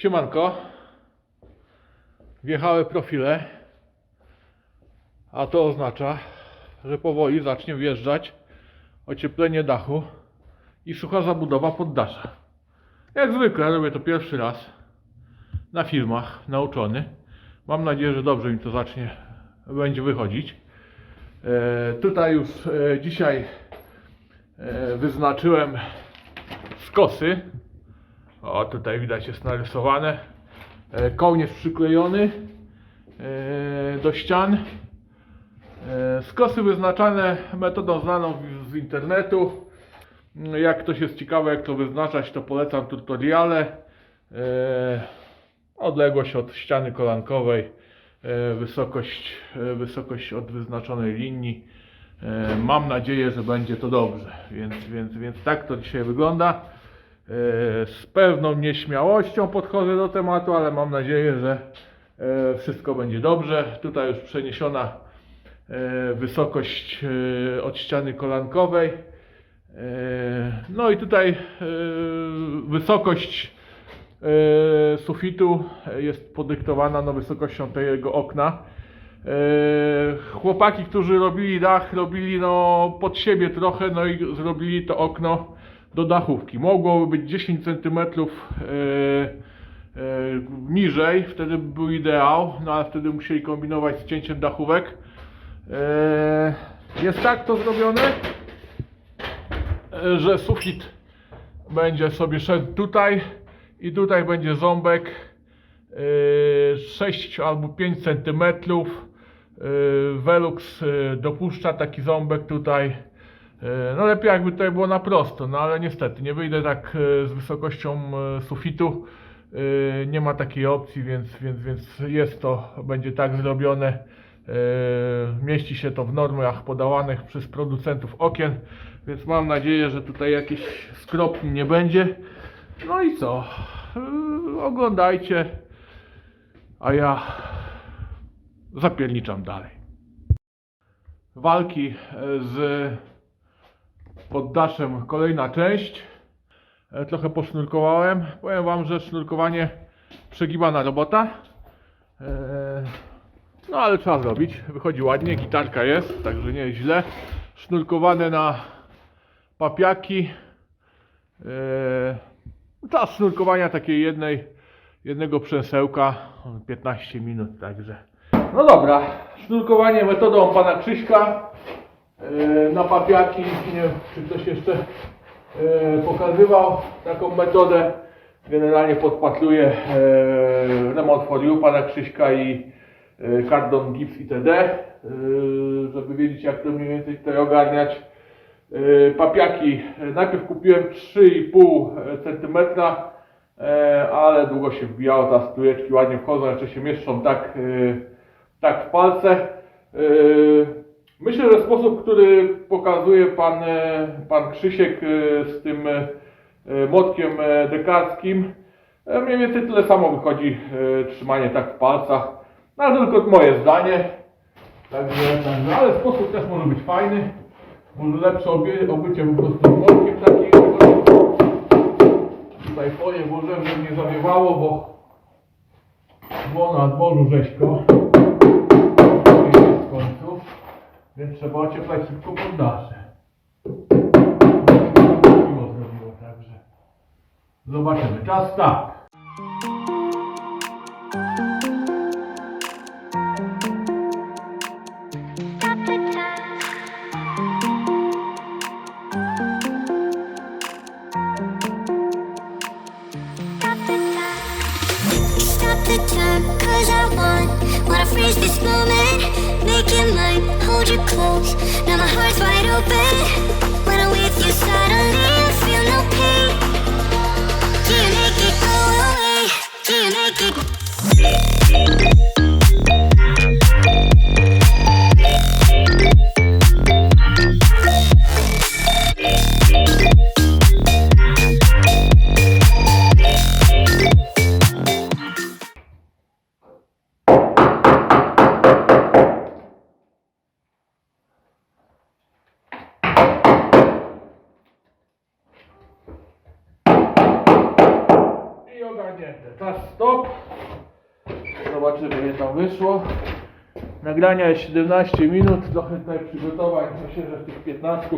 Siemanko. Wjechały profile, a to oznacza, że powoli zacznie wjeżdżać ocieplenie dachu i sucha zabudowa poddasza. Jak zwykle robię to pierwszy raz na filmach, nauczony. Mam nadzieję, że dobrze mi to zacznie, będzie wychodzić. E, tutaj już e, dzisiaj e, wyznaczyłem skosy. O, tutaj widać jest narysowane. E, Kołnierz przyklejony e, do ścian. E, Skosy wyznaczane metodą znaną z internetu. Jak ktoś jest ciekawy jak to wyznaczać, to polecam tutoriale. Odległość od ściany kolankowej, wysokość, wysokość od wyznaczonej linii. Mam nadzieję, że będzie to dobrze. Więc, więc, więc tak to dzisiaj wygląda. E, Z pewną nieśmiałością podchodzę do tematu, ale mam nadzieję, że e, wszystko będzie dobrze. Tutaj już przeniesiona e, wysokość od ściany kolankowej. No i tutaj wysokość sufitu jest podyktowana no, wysokością tego okna. Chłopaki, którzy robili dach, robili no, pod siebie trochę, no i zrobili to okno do dachówki. Mogłoby być 10 cm e, e, niżej, wtedy by był ideał, no ale wtedy musieli kombinować z cięciem dachówek. E, Jest tak to zrobione, e, że sufit będzie sobie szedł tutaj i tutaj będzie ząbek e, 6 albo 5 cm. Velux dopuszcza taki ząbek tutaj. E, No lepiej jakby tutaj było na prosto, no ale niestety nie wyjdę tak e, z wysokością e, sufitu. Nie ma takiej opcji, więc, więc, więc jest to, będzie tak zrobione. Mieści się to w normach podawanych przez producentów okien, więc mam nadzieję, że tutaj jakichś skropni nie będzie. No i co? Oglądajcie, a ja zapierniczam dalej. Walki e, z poddaszem kolejna część. E, Trochę posznurkowałem. Powiem Wam, że sznurkowanie przegibana robota. E, No ale trzeba zrobić. Wychodzi ładnie, gitarka jest, także nie jest źle. Sznurkowane na papiaki. E, Czas sznurkowania takiej jednej, jednego przęsełka 15 minut, także. No dobra, sznurkowanie metodą pana Krzyśka na papiaki. Nie wiem, czy ktoś jeszcze e, pokazywał taką metodę. Generalnie podpatruję e, remont for you pana Krzyśka i e, Cardon Gips itd. E, żeby wiedzieć jak to mniej więcej tutaj ogarniać. E, Papiaki e, najpierw kupiłem 3,5 cm, e, ale długo się wbijało, teraz trójeczki ładnie wchodzą, jeszcze się mieszczą tak, e, tak w palce. Myślę, że sposób, który pokazuje pan, e, pan Krzysiek e, z tym e, młotkiem dekarskim, mniej więcej tyle samo wychodzi trzymanie tak w palcach. No, ale tylko moje zdanie. Także, także, ale sposób też może być fajny. Może lepsze obie, obycie po prostu młotkiem takim. Tutaj folię włożyłem, żeby nie zawiewało, bo było na dworzu rzeźko. Więc trzeba ocieplać szybko poddasze. Miło zrobiło, także. Zobaczymy. Czas tak. Cause I want Wanna freeze this moment Make it hold you close. Now my heart's wide open Czas stop. Zobaczymy ile tam wyszło. Nagrania jest 17 minut, trochę tutaj przygotowań. Myślę, że w tych 15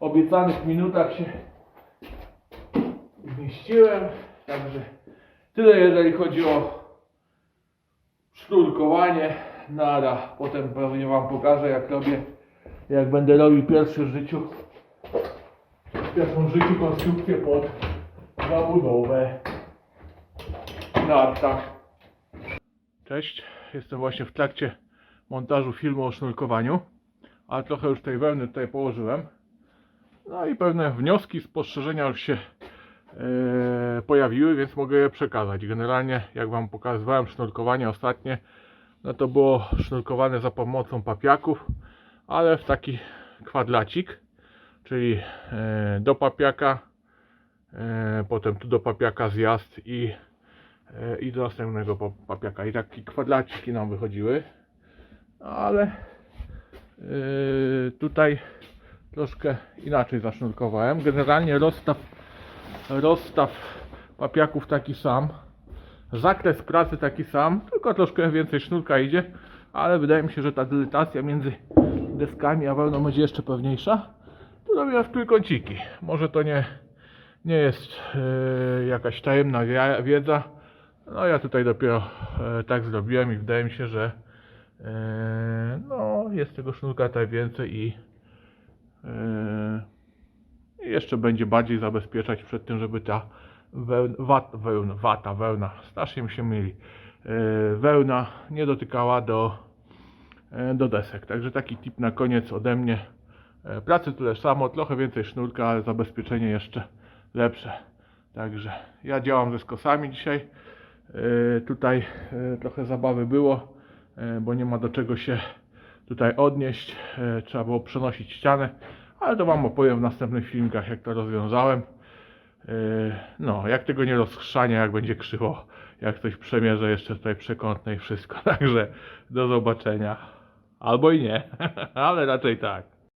obiecanych minutach się zmieściłem. Także tyle jeżeli chodzi o szturkowanie. Nara. Potem pewnie Wam pokażę jak robię, jak będę robił pierwszy w życiu pierwszą w życiu konstrukcję pod zabudowę nartach. Cześć, jestem właśnie w trakcie montażu filmu o sznurkowaniu, ale trochę już tej wełny tutaj położyłem. No i pewne wnioski, spostrzeżenia już się e, pojawiły, więc mogę je przekazać. Generalnie, jak Wam pokazywałem sznurkowanie ostatnie, no to było sznurkowane za pomocą papiaków, ale w taki kwadracik, czyli e, do papiaka, e, potem tu do papiaka zjazd i, i do następnego pa- papiaka. I takie kwadraciki nam wychodziły, ale e, tutaj troszkę inaczej zasznurkowałem. Generalnie rozstaw, rozstaw papiaków taki sam. Zakres pracy taki sam, tylko troszkę więcej sznurka idzie, ale wydaje mi się, że ta dyletacja między deskami a wełną będzie jeszcze pewniejsza. Tu w trójkąciki. Może to nie, nie jest e, jakaś tajemna wi- wiedza. No ja tutaj dopiero e, tak zrobiłem i wydaje mi się, że e, no, jest tego sznurka tutaj więcej i e, i jeszcze będzie bardziej zabezpieczać przed tym, żeby ta wełna, wat, wełna, wata, wełna, strasznie mi się myli, wełna nie dotykała do, do desek. Także taki tip na koniec ode mnie. Pracy tyle samo, trochę więcej sznurka, ale zabezpieczenie jeszcze lepsze. Także ja działam ze skosami dzisiaj. E, Tutaj e, trochę zabawy było, e, bo nie ma do czego się tutaj odnieść. Trzeba było przenosić ścianę, ale to Wam opowiem w następnych filmikach, jak to rozwiązałem. No, jak tego nie rozchrzania, jak będzie krzywo, jak coś przemierzę jeszcze tutaj przekątne i wszystko. Także do zobaczenia. Albo i nie, ale raczej tak.